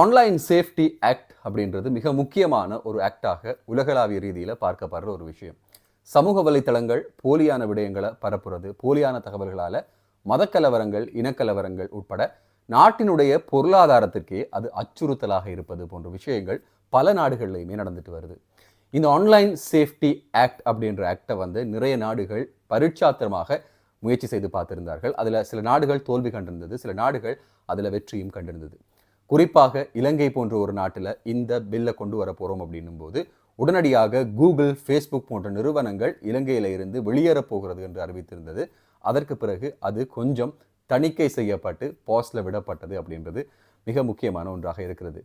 Online safety act அப்படின்றது மிக முக்கியமான ஒரு ஆக்டாக உலகளாவிய ரீதியில் பார்க்கப்படுற ஒரு விஷயம். சமூக வலைத்தளங்கள் போலியான விடயங்களை பரப்புறது போலியான தகவல்களால் மதக்கலவரங்கள் இனக்கலவரங்கள் உட்பட நாட்டினுடைய பொருளாதாரத்திற்கே அது அச்சுறுத்தலாக இருப்பது போன்ற விஷயங்கள் பல நாடுகள்லையுமே நடந்துட்டு வருது. இந்த ஆன்லைன் சேஃப்டி ஆக்ட் அப்படின்ற ஆக்டை வந்து நிறைய நாடுகள் பரீட்சாத்திரமாக முயற்சி செய்து பார்த்திருந்தார்கள். அதில் சில நாடுகள் தோல்வி கண்டிருந்தது சில நாடுகள் அதில் வெற்றியும் கண்டிருந்தது. குறிப்பாக இலங்கை போன்ற ஒரு நாட்டில் இந்த பில்லை கொண்டு வர போகிறோம் அப்படின்னும் போது உடனடியாக கூகுள் ஃபேஸ்புக் போன்ற நிறுவனங்கள் இலங்கையில் இருந்து வெளியேறப் போகிறது என்று அறிவித்திருந்தது. அதற்கு பிறகு அது கொஞ்சம் தணிக்கை செய்யப்பட்டு பாஸில் விடப்பட்டது அப்படின்றது மிக முக்கியமான ஒன்றாக இருக்கிறது.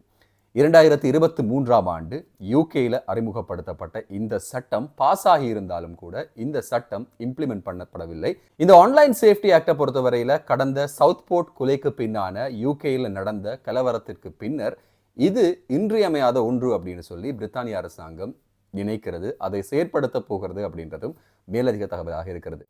இரண்டாயிரத்தி இருபத்தி மூன்றாம் ஆண்டு யூகேயில் அறிமுகப்படுத்தப்பட்ட இந்த சட்டம் பாஸ் ஆகி இருந்தாலும் கூட இந்த சட்டம் இம்ப்ளிமெண்ட் பண்ணப்படவில்லை. இந்த ஆன்லைன் சேஃப்டி ஆக்டை பொறுத்தவரையில் கடந்த சவுத் போர்ட் கொலைக்கு பின்னான யூகேயில் நடந்த கலவரத்திற்கு பின்னர் இது இன்றியமையாத ஒன்று அப்படின்னு சொல்லி பிரித்தானிய அரசாங்கம் நினைக்கிறது. அதை செயற்படுத்த போகிறது அப்படின்றதும் மேலதிக தகவலாக இருக்கிறது.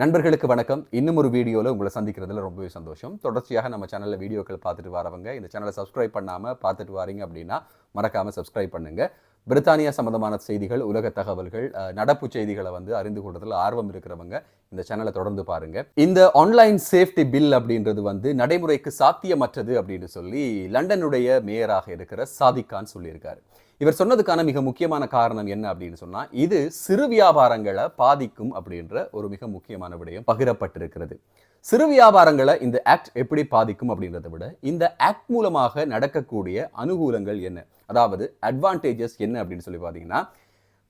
நண்பர்களுக்கு வணக்கம். இன்னும் ஒரு வீடியோவில் உங்களை சந்திக்கிறதுல ரொம்பவே சந்தோஷம். தொடர்ச்சியாக நம்ம சேனலில் வீடியோக்கள் பார்த்துட்டு வரவங்க இந்த சேனலை சப்ஸ்கிரைப் பண்ணாமல் பார்த்துட்டு வரீங்க அப்படின்னா மறக்காமல் சப்ஸ்கிரைப் பண்ணுங்க. பிரித்தானியா சம்பந்தமான செய்திகள் உலக தகவல்கள் நடப்பு செய்திகளை வந்து அறிந்து கொள்றதுல ஆர்வம் இருக்கிறவங்க இந்த சேனலை தொடர்ந்து பாருங்க. இந்த ஆன்லைன் சேஃப்டி பில் அப்படின்றது வந்து நடைமுறைக்கு சாத்தியமற்றது அப்படின்னு சொல்லி லண்டனுடைய மேயராக இருக்கிற சாதிக் கான் சொல்லியிருக்காரு. இவர் சொன்னதுக்கான மிக முக்கியமான காரணம் என்ன அப்படின்னு சொன்னா இது சிறு வியாபாரங்களை பாதிக்கும் அப்படின்ற ஒரு மிக முக்கியமான விடயம் பகிரப்பட்டிருக்கிறது. சிறு வியாபாரங்களை இந்த ஆக்ட் எப்படி பாதிக்கும் அப்படின்றத விட இந்த ஆக்ட் மூலமாக நடக்கக்கூடிய அனுகூலங்கள் என்ன? அதாவது அட்வான்டேஜஸ் என்ன அப்படின்னு சொல்லி பார்த்தீங்கன்னா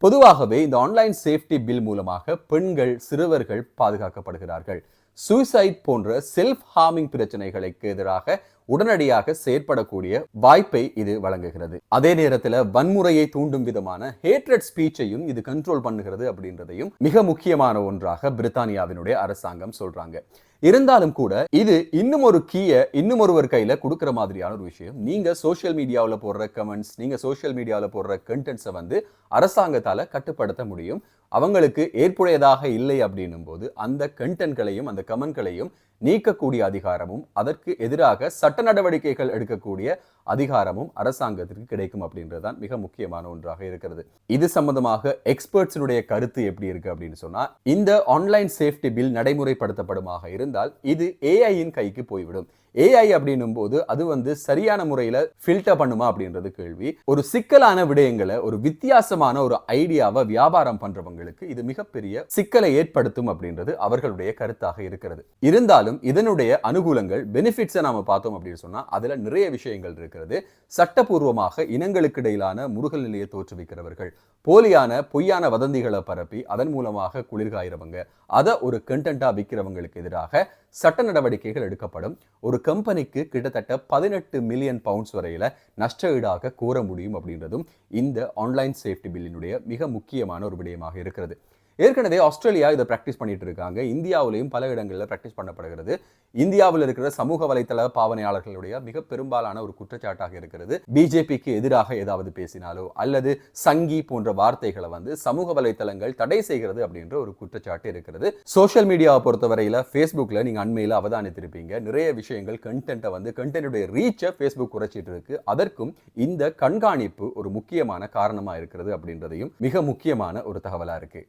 பொதுவாகவே இந்த ஆன்லைன் சேஃப்டி பில் மூலமாக பெண்கள் சிறுவர்கள் பாதுகாக்கப்படுகிறார்கள். சூசைட் போன்ற செல்ஃப் ஹார்மிங் பிரச்சனைகளுக்கு எதிராக உடனடியாக செயற்படக்கூடிய வாய்ப்பை இது வழங்குகிறது. அதே நேரத்தில் வன்முறையை தூண்டும் விதமான ஹேட்ரட் ஸ்பீச்சையும் இது கண்ட்ரோல் பண்ணுகிறது அப்படின்றதையும் மிக முக்கியமான ஒன்றாக பிரித்தானியாவினுடைய அரசாங்கம் சொல்றாங்க. இருந்தாலும் கூட இது இன்னும் ஒரு கீயை இன்னும் ஒருவர் கையில கொடுக்கிற மாதிரியான ஒரு விஷயம். நீங்க சோஷியல் மீடியாவில் போடுற கமெண்ட்ஸ் நீங்க சோஷியல் மீடியாவில் போடுற கண்டென்ட்ஸை வந்து அரசாங்கத்தால கட்டுப்படுத்த முடியும். அவங்களுக்கு ஏற்புடையதாக இல்லை அப்படின்னும் போது அந்த கண்டென்ட்களையும் அந்த கமெண்ட்களையும் நீக்கக்கூடிய அதிகாரமும் அதற்கு எதிராக சட்ட நடவடிக்கைகள் எடுக்கக்கூடிய அதிகாரமும் அரசாங்கத்திற்கு கிடைக்கும் அப்படின்றது தான் மிக முக்கியமான ஒன்றாக இருக்கிறது. இது சம்பந்தமாக எக்ஸ்பர்ட்ஸினுடைய கருத்து எப்படி இருக்கு அப்படின்னு சொன்னா இந்த ஆன்லைன் சேஃப்டி பில் நடைமுறைப்படுத்தப்படுமாக இருந்தால் இது ஏஐயின் கைக்கு போய்விடும். ஏஐ அப்படின்னும் போது அது வந்து சரியான முறையில ஃபில்டர் பண்ணுமா அப்படின்றது கேள்வி. ஒரு சிக்கலான விடயங்களை ஒரு வித்தியாசமான ஒரு ஐடியாவை வியாபாரம் பண்றவங்களுக்கு இது மிகப்பெரிய சிக்கலை ஏற்படுத்தும் அப்படின்றது அவர்களுடைய கருத்தாக இருக்கிறது. இருந்தாலும் இதனுடைய அனுகூலங்கள் பெனிஃபிட்ஸை நாம பார்த்தோம் அப்படின்னு சொன்னா அதுல நிறைய விஷயங்கள் இருக்கு. இருக்கிறது சட்டப்பூர்வமாக இனங்களுக்கு இடையிலான முருகல் நிலையை தோற்றுவிக்கிறவர்கள் போலியான பொய்யான வதந்திகளை பரப்பி அதன் மூலமாக குளிர்காயிறவங்க அதை ஒரு கண்டென்ட்டாக விற்கிறவங்களுக்கு எதிராக சட்ட நடவடிக்கைகள் எடுக்கப்படும். ஒரு கம்பெனிக்கு கிட்டத்தட்ட பதினெட்டு மில்லியன் பவுண்ட்ஸ் வரையில நஷ்ட ஈடாக கூற முடியும் அப்படின்றதும் இந்த ஆன்லைன் சேஃப்டி பில்லினுடைய மிக முக்கியமான ஒரு விடயமாக இருக்கிறது. ஏற்கனவே ஆஸ்திரேலியா இதை ப்ராக்டிஸ் பண்ணிட்டு இருக்காங்க. இந்தியாவிலையும் பல இடங்களில் ப்ராக்டிஸ் பண்ணப்படுகிறது. இந்தியாவில் இருக்கிற சமூக வலைத்தள பாவனையாளர்களுடைய மிக பெரும்பாலான ஒரு குற்றச்சாட்டாக இருக்கிறது. பிஜேபிக்கு எதிராக ஏதாவது பேசினாலோ அல்லது சங்கி போன்ற வார்த்தைகளை வந்து சமூக வலைத்தளங்கள் தடை செய்கிறது அப்படின்ற ஒரு குற்றச்சாட்டு இருக்கிறது. சோஷியல் மீடியாவை பொறுத்தவரையில் ஃபேஸ்புக்கில் நீங்க அண்மையில் அவதானித்திருப்பீங்க. நிறைய விஷயங்கள் கண்டென்ட்டை வந்து கண்டென்ட்டுடைய ரீச்சை ஃபேஸ்புக் குறைச்சிட்டு இருக்கு. அதற்கும் இந்த கண்காணிப்பு ஒரு முக்கியமான காரணமா இருக்கிறது அப்படின்றதையும் மிக முக்கியமான ஒரு தகவலா இருக்கு.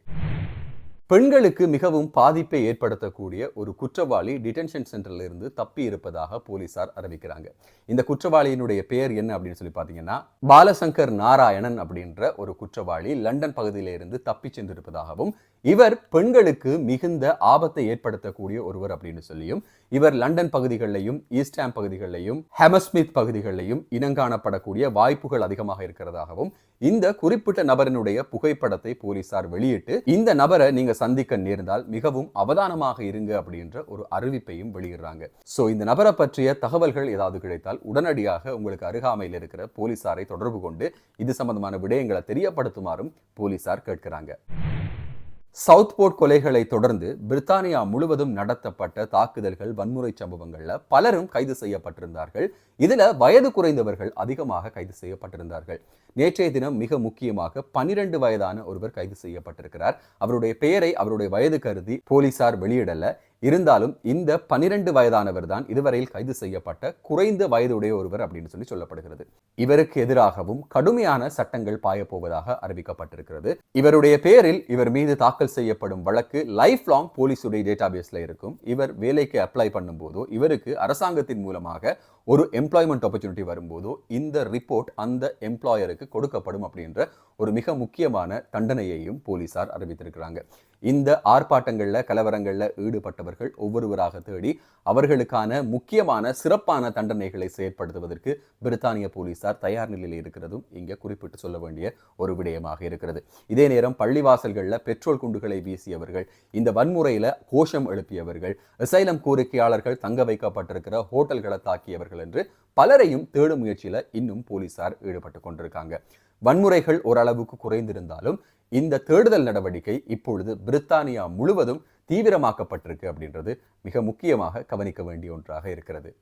பெண்களுக்கு மிகவும் பாதிப்பை ஏற்படுத்தக்கூடிய ஒரு குற்றவாளி டிடென்ஷன் சென்டர்ல இருந்து தப்பி இருப்பதாக போலீசார் அறிவிக்கிறாங்க. இந்த குற்றவாளியினுடைய பெயர் என்ன அப்படின்னு சொல்லி பார்த்தீங்கன்னா பாலசங்கர் நாராயணன் அப்படின்ற ஒரு குற்றவாளி லண்டன் பகுதியில இருந்து தப்பி சென்றிருப்பதாகவும் இவர் பெண்களுக்கு மிகுந்த ஆபத்தை ஏற்படுத்தக்கூடிய ஒருவர் அப்படின்னு சொல்லியும் இவர் லண்டன் பகுதிகளிலையும் ஈஸ்டாம் பகுதிகளிலையும் ஹெமஸ்மித் பகுதிகளிலையும் இனங்காணப்படக்கூடிய வாய்ப்புகள் அதிகமாக இருக்கிறதாகவும் இந்த குறிப்பிட்ட நபரினுடைய புகைப்படத்தை போலீசார் வெளியிட்டு இந்த நபரை நீங்க சந்திக்க நேர்ந்தால் மிகவும் அவதானமாக இருங்க அப்படின்ற ஒரு அறிவிப்பையும் வெளியிடுறாங்க. சோ இந்த நபரை பற்றிய தகவல்கள் ஏதாவது கிடைத்தால் உடனடியாக உங்களுக்கு அருகாமையில் இருக்கிற போலீசாரை தொடர்பு கொண்டு இது சம்பந்தமான விடயங்களை தெரியப்படுத்துமாறும் போலீசார் கேட்கிறாங்க. சவுத் போர்ட் கொலைகளை தொடர்ந்து பிரித்தானியா முழுவதும் நடத்தப்பட்ட தாக்குதல்கள் வன்முறை சம்பவங்கள்ல பலரும் கைது செய்யப்பட்டிருந்தார்கள். இதுல வயது குறைந்தவர்கள் அதிகமாக கைது செய்யப்பட்டிருந்தார்கள். நேற்றைய தினம் மிக முக்கியமாக பனிரெண்டு வயதான ஒருவர் கைது செய்யப்பட்டிருக்கிறார். அவருடைய பெயரை அவருடைய வயது கருதி போலீசார் வெளியிடல. இருந்தாலும் இந்த பனிரெண்டு வயதானவர் தான் இதுவரையில் கைது செய்யப்பட்ட குறைந்த வயதுடைய ஒருவர் அப்படின்னு சொல்லி சொல்லப்படுகிறது. இவருக்கு எதிராகவும் கடுமையான சட்டங்கள் பாயப்போவதாக அறிவிக்கப்பட்டிருக்கிறது. இவருடைய பேரில் இவர் மீது தாக்கல் செய்யப்படும் வழக்கு லைஃப் லாங் போலீஸுடைய டேட்டாபேஸ்ல இருக்கும். இவர் வேலைக்கு அப்ளை பண்ணும்போதோ இவருக்கு அரசாங்கத்தின் மூலமாக ஒரு எம்ப்ளாய்மெண்ட் ஆப்பர்ச்சுனிட்டி வரும்போதோ இந்த ரிப்போர்ட் அந்த எம்ப்ளாயருக்கு கொடுக்கப்படும் அப்படின்ற ஒரு மிக முக்கியமான தண்டனையையும் போலீசார் அறிவித்திருக்கிறாங்க. இந்த ஆர்ப்பாட்டங்களில் கலவரங்களில் ஈடுபட்டவர்கள் ஒவ்வொருவராக தேடி அவர்களுக்கான முக்கியமான சிறப்பான தண்டனைகளை செயற்படுத்துவதற்கு பிரித்தானிய போலீசார் தயார் நிலையில் இருக்கிறதும் இங்கே குறிப்பிட்டு சொல்ல வேண்டிய ஒரு விடயமாக இருக்கிறது. இதே நேரம் பள்ளிவாசல்களில் பெட்ரோல் குண்டுகளை வீசியவர்கள் இந்த வன்முறையில் கோஷம் எழுப்பியவர்கள் இசைலம் கோரிக்கையாளர்கள் தங்க வைக்கப்பட்டிருக்கிற ஹோட்டல்களை தாக்கியவர்கள் என்று பலரையும் தேடும் முயற்சியில் இன்னும் போலீசார் ஈடுபட்டு கொண்டிருக்காங்க. வன்முறைகள் ஓரளவுக்கு குறைந்திருந்தாலும் இந்த தேடுதல் நடவடிக்கை இப்பொழுது பிரித்தானியா முழுவதும் தீவிரமாக்கப்பட்டிருக்கு அப்படின்றது மிக முக்கியமாக கவனிக்க வேண்டிய ஒன்றாக இருக்கிறது.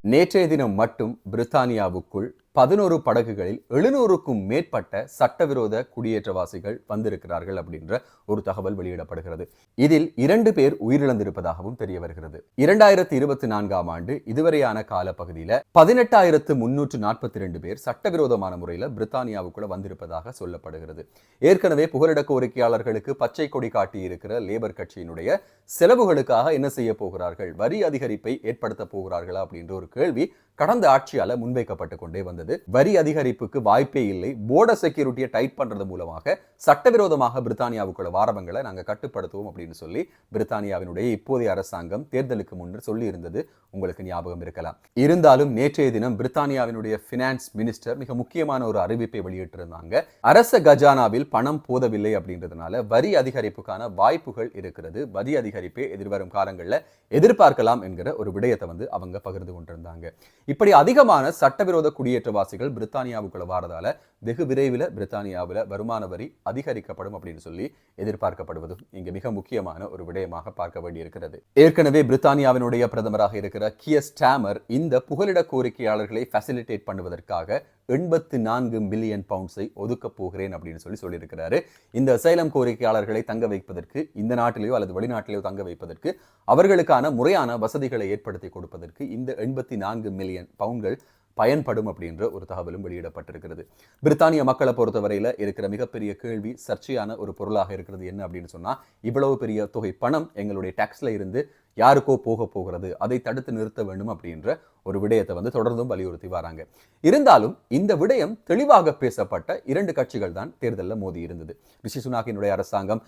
நேற்றைய தினம் மட்டும் பிரித்தானியாவுக்குள் பதினோரு படகுகளில் எழுநூறுக்கும் மேற்பட்ட சட்டவிரோத குடியேற்றவாசிகள் வந்திருக்கிறார்கள் அப்படின்ற ஒரு தகவல் வெளியிடப்படுகிறது. இதில் இரண்டு பேர் உயிரிழந்திருப்பதாகவும் தெரிய வருகிறது. இரண்டாயிரத்தி இருபத்தி நான்காம் ஆண்டு இதுவரையான காலப்பகுதியில் பதினெட்டாயிரத்து முன்னூற்று நாற்பத்தி ரெண்டு பேர் சட்டவிரோதமான முறையில் பிரித்தானியாவுக்குள்ள வந்திருப்பதாக சொல்லப்படுகிறது. ஏற்கனவே புகலிட கோரிக்கையாளர்களுக்கு பச்சை கொடி காட்டியிருக்கிற லேபர் கட்சியினுடைய செலவுகளுக்காக என்ன செய்ய போகிறார்கள்? வரி அதிகரிப்பை ஏற்படுத்த போகிறார்களா அப்படின்ற ஒரு கேள்வி கடந்த ஆட்சியால முன்வைக்கப்பட்டு கொண்டே வந்தது. வரி அதிகரிப்புக்கு வாய்ப்பே இல்லை. போர்டர் செக்யூரிட்டியை டைட் பண்றது மூலமாக சட்டவிரோதமாக பிரித்தானியாவுக்குள்ள வாரவங்களை நாங்கள் கட்டுப்படுத்துவோம் அப்படின்னு சொல்லி பிரித்தானியாவினுடைய இப்போதைய அரசாங்கம் தேர்தலுக்கு முன்னர் சொல்லி இருந்தது உங்களுக்கு ஞாபகம் இருக்கலாம். இருந்தாலும் நேற்றைய தினம் பிரித்தானியாவினுடைய பினான்ஸ் மினிஸ்டர் மிக முக்கியமான ஒரு அறிவிப்பை வெளியிட்டிருந்தாங்க. அரச கஜானாவில் பணம் போதவில்லை அப்படின்றதுனால வரி அதிகரிப்புக்கான வாய்ப்புகள் இருக்கிறது. வரி அதிகரிப்பை எதிர்வரும் காலங்களில் எதிர்பார்க்கலாம் என்கிற ஒரு விடயத்தை வந்து அவங்க பகிர்ந்து கொண்டிருந்தாங்க. இப்படி அதிகமான சட்டவிரோத குடியேற்றவாசிகள் பிரித்தானியாவுக்குள்ள வாரதால வெகு விரைவில் பிரித்தானியாவில் வருமான வரி அதிகரிக்கப்படும் அப்படின்னு சொல்லி எதிர்பார்க்கப்படுவதும் இங்கு மிக முக்கியமான ஒரு விடயமாக பார்க்க வேண்டியிருக்கிறது. ஏற்கனவே பிரித்தானியாவினுடைய பிரதமராக இருக்கிற கிய ஸ்டாமர் இந்த புகலிட கோரிக்கையாளர்களை ஃபெசிலிட்டேட் பண்ணுவதற்காக எண்பத்து நான்கு மில்லியன் பவுண்ட்ஸை ஒதுக்க போகிறேன் அப்படின்னு சொல்லி சொல்லியிருக்கிறாரு. இந்த அசைலம் கோரிக்கையாளர்களை தங்க வைப்பதற்கு இந்த நாட்டிலேயோ அல்லது வெளிநாட்டிலேயோ தங்க வைப்பதற்கு அவர்களுக்கான முறையான வசதிகளை ஏற்படுத்தி கொடுப்பதற்கு இந்த எண்பத்தி நான்கு மில்லியன் பவுண்ட்கள் பயன்படும் அப்படின்ற ஒரு தகவலும் வெளியிடப்பட்டிருக்கிறது. பிரித்தானிய மக்களை பொறுத்தவரையில் இருக்கிற மிகப்பெரிய கேள்வி சர்ச்சையான ஒரு பொருளாக இருக்கிறது என்ன அப்படின்னு சொன்னால் இவ்வளவு பெரிய தொகை பணம் எங்களுடைய டேக்ஸில் இருந்து யாருக்கோ போக போகிறது அதை தடுத்து நிறுத்த வேண்டும் அப்படின்ற ஒரு விடயத்தை வந்து தொடர்ந்தும் வலியுறுத்தி வராங்க. இருந்தாலும் இந்த விடயம் தெளிவாக பேசப்பட்ட இரண்டு கட்சிகள் தான் தேர்தலில் மோதி இருந்தது. ரிஷி சுனாக்கினுடைய அரசாங்கம்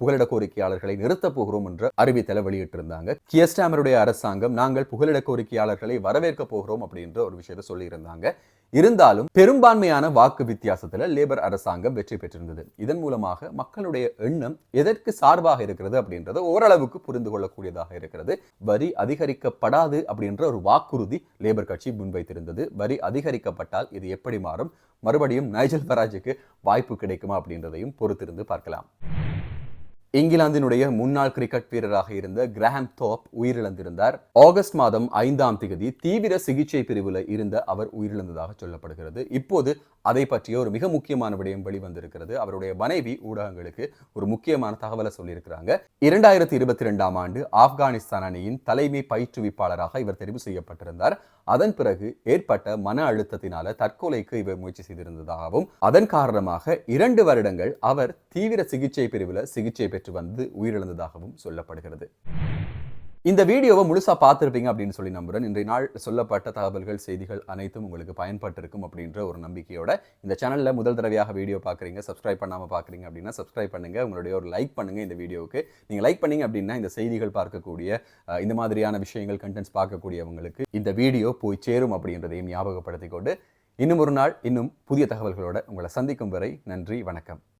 புகலிட கோரிக்கையாளர்களை நிறுத்தப் போகிறோம் என்ற அறிவித்தலை வெளியிட்டிருந்தாங்க. கியஸ்டாமருடைய அரசாங்கம் நாங்கள் புகலிட கோரிக்கையாளர்களை வரவேற்க போகிறோம் அப்படின்ற ஒரு விஷயத்தை சொல்லியிருந்தாங்க. இருந்தாலும் பெரும்பான்மையான வாக்கு வித்தியாசத்தில் லேபர் அரசாங்கம் வெற்றி பெற்றிருந்தது. இதன் மூலமாக மக்களுடைய எண்ணம் எதற்கு சார்பாக இருக்கிறது அப்படின்றது ஓரளவுக்கு புரிந்து கொள்ளக்கூடியதாக இருக்கிறது. வரி அதிகரிக்கப்படாது அப்படின்ற ஒரு வாக்குறுதி லேபர் கட்சி முன்வைத்திருந்தது. வரி அதிகரிக்கப்பட்டால் இது எப்படி மாறும்? மறுபடியும் நைஜல் பராஜுக்கு வாய்ப்பு கிடைக்குமா அப்படின்றதையும் பொறுத்திருந்து பார்க்கலாம். இங்கிலாந்தினுடைய முன்னாள் கிரிக்கெட் வீரராக இருந்த கிரஹாம் தோப் உயிரிழந்திருந்தார். ஆகஸ்ட் மாதம் ஐந்தாம் தேதி தீவிர சிகிச்சை பிரிவில் இருந்த அவர் உயிரிழந்ததாக சொல்லப்படுகிறது. இப்போது அதை பற்றிய ஒரு மிக முக்கியமான விடயம் வெளிவந்திருக்கிறது. அவருடைய மனைவி ஊடகங்களுக்கு ஒரு முக்கியமான தகவலை சொல்லியிருக்கிறாங்க. இரண்டாயிரத்தி இருபத்தி ரெண்டாம் ஆண்டு ஆப்கானிஸ்தான் அணியின் தலைமை பயிற்றுவிப்பாளராக இவர் தெரிவு செய்யப்பட்டிருந்தார். அதன் பிறகு ஏற்பட்ட மன அழுத்தத்தினால தற்கொலைக்கு இவர் முயற்சி செய்திருந்ததாகவும் அதன் காரணமாக இரண்டு வருடங்கள் அவர் தீவிர சிகிச்சை பிரிவில் சிகிச்சை பெற்று வந்து உயிரிழந்ததாகவும் சொல்லப்படுகிறது. இந்த வீடியோவை முழுசாக பார்த்துருப்பீங்க அப்படின்னு சொல்லி நம்புகிறேன் இன்றைய நாள் சொல்லப்பட்ட தகவல்கள் செய்திகள் அனைத்தும் உங்களுக்கு பயன்பட்டிருக்கும் அப்படின்ற ஒரு நம்பிக்கையோட இந்த சேனலில் முதல் தடவையாக வீடியோ பார்க்குறீங்க சப்ஸ்கிரைப் பண்ணாமல் பார்க்குறீங்க அப்படின்னா சப்ஸ்கிரைப் பண்ணுங்கள் உங்களுடைய ஒரு லைக் பண்ணுங்கள் இந்த வீடியோவுக்கு. நீங்கள் லைக் பண்ணீங்க அப்படின்னா இந்த செய்திகள் பார்க்கக்கூடிய இந்த மாதிரியான விஷயங்கள் கண்டென்ட்ஸ் பார்க்கக்கூடியவங்களுக்கு இந்த வீடியோ போய் சேரும் அப்படின்றதையும் ஞாபகப்படுத்திக் கொண்டு இன்னும் ஒரு நாள் இன்னும் புதிய தகவல்களோட உங்களை சந்திக்கும் வரை நன்றி வணக்கம்.